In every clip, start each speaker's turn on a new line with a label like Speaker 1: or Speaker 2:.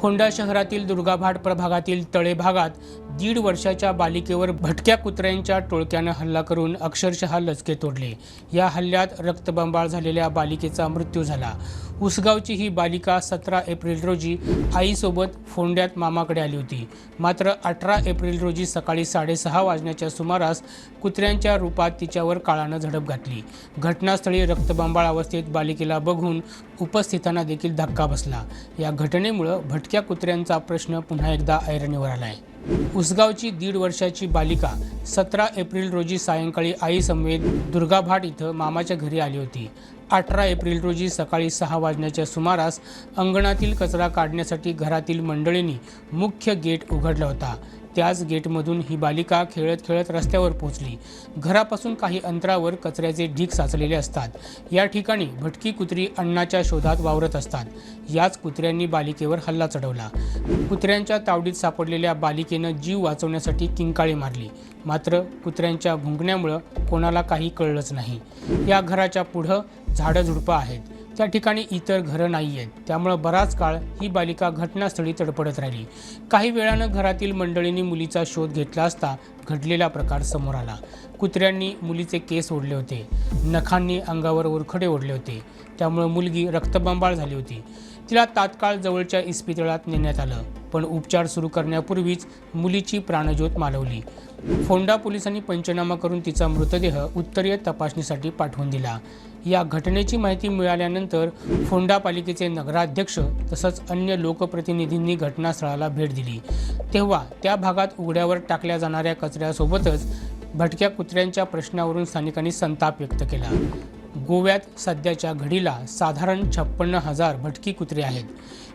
Speaker 1: फोंडा शहरातील दुर्गाभाट प्रभागातील तळे भागात दीड वर्षाच्या बालिकेवर भटक्या कुत्र्यांच्या टोळक्यानं हल्ला करून अक्षरशः लचके तोडले. या हल्ल्यात रक्तबंबाळ झालेल्या बालिकेचा मृत्यू झाला. उसगावची ही बालिका सतरा एप्रिल रोजी आईसोबत फोंड्यात मामाकडे आली होती. मात्र अठरा एप्रिल रोजी सकाळी साडेसहा वाजण्याच्या सुमारास कुत्र्यांच्या रूपात तिच्यावर काळानं झडप घातली. घटनास्थळी रक्तबंबाळ अवस्थेत बालिकेला बघून उपस्थितांना देखील धक्का बसला. या घटनेमुळं भटक्या कुत्र्यांचा प्रश्न पुन्हा एकदा ऐरणीवर आला आहे उसगावची दीड वर्षाची बालिका सतरा एप्रिल रोजी सायंकाळी आई समेत दुर्गाभाट इथं मामाच्या घरी आली होती. अठरा एप्रिल रोजी सकाळी सहा वाजण्याच्या सुमारास अंगणातील कचरा काढण्यासाठी घरातील मंडळींनी मुख्य गेट उघडला होता. त्याच गेटमधून ही बालिका खेळत खेळत रस्त्यावर पोहोचली. घरापासून काही अंतरावर कचऱ्याचे ढीग साचलेले असतात. या ठिकाणी भटकी कुत्री अन्नाच्या शोधात वावरत असतात. याच कुत्र्यांनी बालिकेवर हल्ला चढवला. कुत्र्यांच्या तावडीत सापडलेल्या बालिकेनं जीव वाचवण्यासाठी किंकाळी मारली. मात्र कुत्र्यांच्या भुंकण्यामुळं कोणाला काही कळलंच नाही. या घराच्या पुढं झाडं झुडपं आहेत. त्या ठिकाणी इतर घरं नाही आहेत. त्यामुळं बराच काळ ही बालिका घटनास्थळी तडपडत राहिली. काही वेळानं घरातील मंडळींनी मुलीचा शोध घेतला असता घडलेला प्रकार समोर आला. कुत्र्यांनी मुलीचे केस ओढले होते. नखांनी अंगावर उरखडे ओढले होते. त्यामुळं मुलगी रक्तबंबाळ झाली होती. तिला तात्काळ जवळच्या इस्पितळात नेण्यात आलं. पण उपचार सुरू करण्यापूर्वीच मुलीची प्राणज्योत मालवली. फोंडा पोलिसांनी पंचनामा करून तिचा मृतदेह उत्तरीय तपासणीसाठी पाठवून दिला. या घटनेची माहिती मिळाल्यानंतर फोंडा पालिकेचे नगराध्यक्ष तसंच अन्य लोकप्रतिनिधींनी घटनास्थळाला भेट दिली. तेव्हा त्या भागात उघड्यावर टाकल्या जाणाऱ्या कचऱ्यासोबतच भटक्या कुत्र्यांच्या प्रश्नावरून स्थानिकांनी संताप व्यक्त केला. गोव्यात सध्याच्या घडीला साधारण छप्पन्न हजार भटकी कुत्रे आहेत.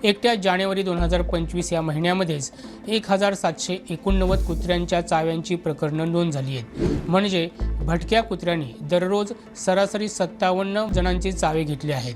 Speaker 1: एकट्या जानेवारी दोन हजार पंचवीस या महिन्यामध्येच एक हजार सातशे एकोणनव्वद कुत्र्यांच्या चाव्यांची प्रकरणं नोंद झाली आहेत. म्हणजे भटक्या कुत्र्यांनी दररोज सरासरी सत्तावन्न जणांचे चावे घेतले आहेत.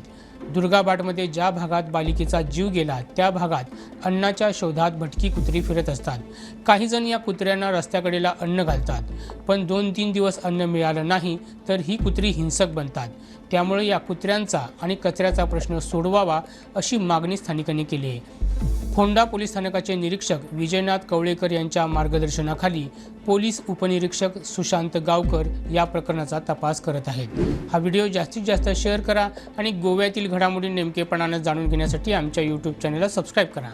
Speaker 1: दुर्गाबाटमध्ये ज्या भागात बालिकेचा जीव गेला त्या भागात अन्नाच्या शोधात भटकी कुत्री फिरत असतात. काही जण या कुत्र्यांना रस्त्याकडेला अन्न घालतात पण दोन तीन दिवस अन्न मिळालं नाही तर ही कुत्री हिंसक बनतात. त्यामुळे या कुत्र्यांचा आणि कचऱ्याचा प्रश्न सोडवावा अशी मागणी स्थानिकांनी केली आहे. फोंडा पोलीस स्थानकाचे निरीक्षक विजयनाथ कवळेकर यांच्या मार्गदर्शनाखाली पोलीस उपनिरीक्षक सुशांत गावकर या प्रकरणाचा तपास करत आहेत. हा व्हिडिओ जास्तीत जास्त शेअर करा आणि गोव्यातील घडामोडी नेमकेपणानं जाणून घेण्यासाठी आमच्या यूट्यूब चॅनलला सबस्क्राईब करा.